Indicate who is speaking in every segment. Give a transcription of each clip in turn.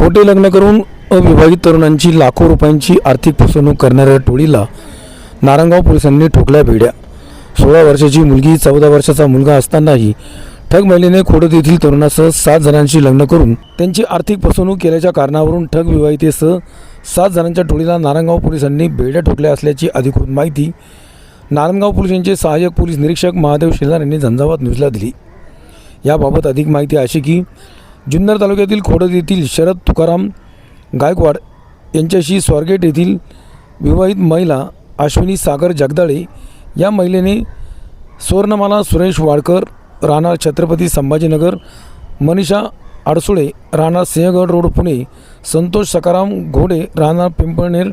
Speaker 1: खोटे लग्न करून अविवाहित तरुणांची लाखो रुपयांची आर्थिक फसवणूक करणाऱ्या टोळीला नारंगाव पोलिसांनी ठोकल्या भेड्या सोळा वर्षाची मुलगी चौदा वर्षाचा मुलगा असतानाही ठग महिलेने खोडत येथील तरुणासह सात जणांशी लग्न करून त्यांची आर्थिक फसवणूक केल्याच्या कारणावरून ठग विवाहितेसह सात जणांच्या टोळीला नारायणगाव पोलिसांनी बेड्या ठोकल्या असल्याची अधिकृत माहिती नारायणगाव पोलिसांचे सहाय्यक पोलीस निरीक्षक महादेव शेलार यांनी झंझावात न्यूजला दिली. याबाबत अधिक माहिती अशी की जुन्नर तालुक्यातील खोडद येथील शरद तुकाराम गायकवाड यांच्याशी स्वारगेट येथील विवाहित महिला अश्विनी सागर जगदाळे या महिलेने स्वर्णमाला सुरेश वाडकर राहणार छत्रपती संभाजीनगर मनीषा आडसुळे राहणार सिंहगड रोड पुणे संतोष सकाराम घोडे राहणार Pimpalner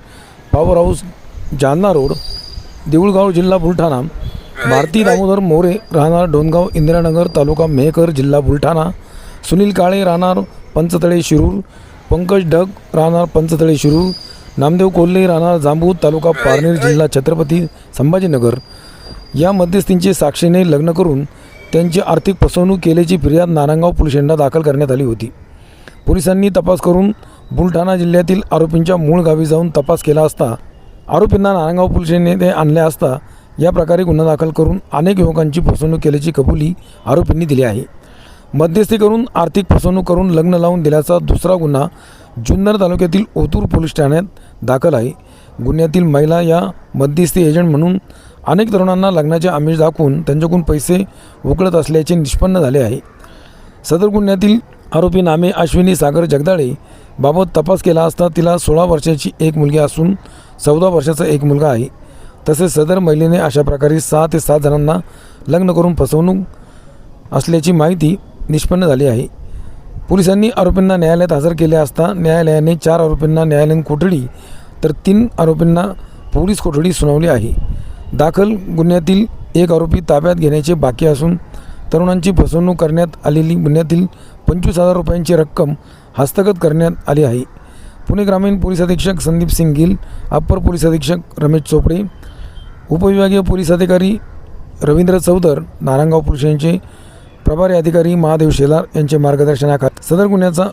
Speaker 1: power house Jalna road Deulgaon जिल्हा बुलढाणा भारती दामोदर मोरे राहणार डोनगाव इंदिरानगर तालुका मेहकर जिल्हा बुलढाणा सुनील काळे राहणार पंचतळे शिरूर. पंकज ढग राहणार पंचतळे शिरूर. नामदेव कोल्हे राहणार जांबूत तालुका पारनेर जिल्हा छत्रपती संभाजीनगर. या मध्यस्थींचे साक्षीने लग्न करून त्यांची आर्थिक फसवणूक केल्याची फिर्याद नारायणगाव पोलीस दाखल करण्यात आली होती. पोलिसांनी तपास करून बुलढाणा जिल्ह्यातील आरोपींच्या मूळ गावी जाऊन तपास केला असता आरोपींना नारायणगाव पोलिसांनी ते आणले असता या प्रकारे गुन्हा दाखल करून अनेक युवकांची फसवणूक केल्याची कबुली आरोपींनी दिली आहे. मध्यस्थी करून आर्थिक फसवणूक करून लग्न लावून दिल्याचा दुसरा गुन्हा जुन्नर तालुक्यातील ओतूर पोलीस ठाण्यात दाखल आहे. गुन्ह्यातील महिला या मध्यस्थी एजंट म्हणून अनेक तरुणांना लग्नाचे आमिष दाखवून त्यांच्याकडून पैसे उकळत असल्याचे निष्पन्न झाले आहे. सदर गुन्ह्यातील आरोपी नामे अश्विनी सागर जगदाळे बाबत तपास केला असता तिला सोळा वर्षाची एक मुलगी असून चौदा वर्षाचा एक मुलगा आहे. तसेच सदर महिलेने अशा प्रकारे सहा ते सात जणांना लग्न करून फसवणूक असल्याची माहिती निष्पन्न झाली आहे. पोलिसांनी आरोपींना न्यायालयात हजर केले असता न्यायालयाने चार आरोपींना न्यायालयीन कोठडी तर तीन आरोपींना पोलीस कोठडी सुनावली आहे. दाखल गुन्ह्यातील एक आरोपी ताब्यात घेण्याचे बाकी असून तरुणांची फसवणूक करण्यात आलेली गुन्ह्यातील पंचवीस हजार रुपयांची रक्कम हस्तगत करण्यात आली आहे. पुणे ग्रामीण पोलीस अधीक्षक संदीप सिंग गिल अप्पर पोलीस अधीक्षक रमेश चोपडे उपविभागीय पोलीस अधिकारी रवींद्र चौधर नारायणगाव पुरुष यांचे प्रभारी अधिकारी महादेव शेलार यांचे मार्गदर्शनाखात सदर गुन्ह्याचा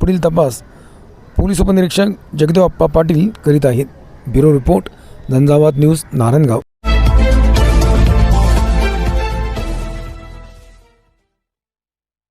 Speaker 1: पुढील तपास पोलीस उपनिरीक्षक जगदेव अप्पा पाटील करीत आहेत. Bureau report Zanzavat news Narayangaon.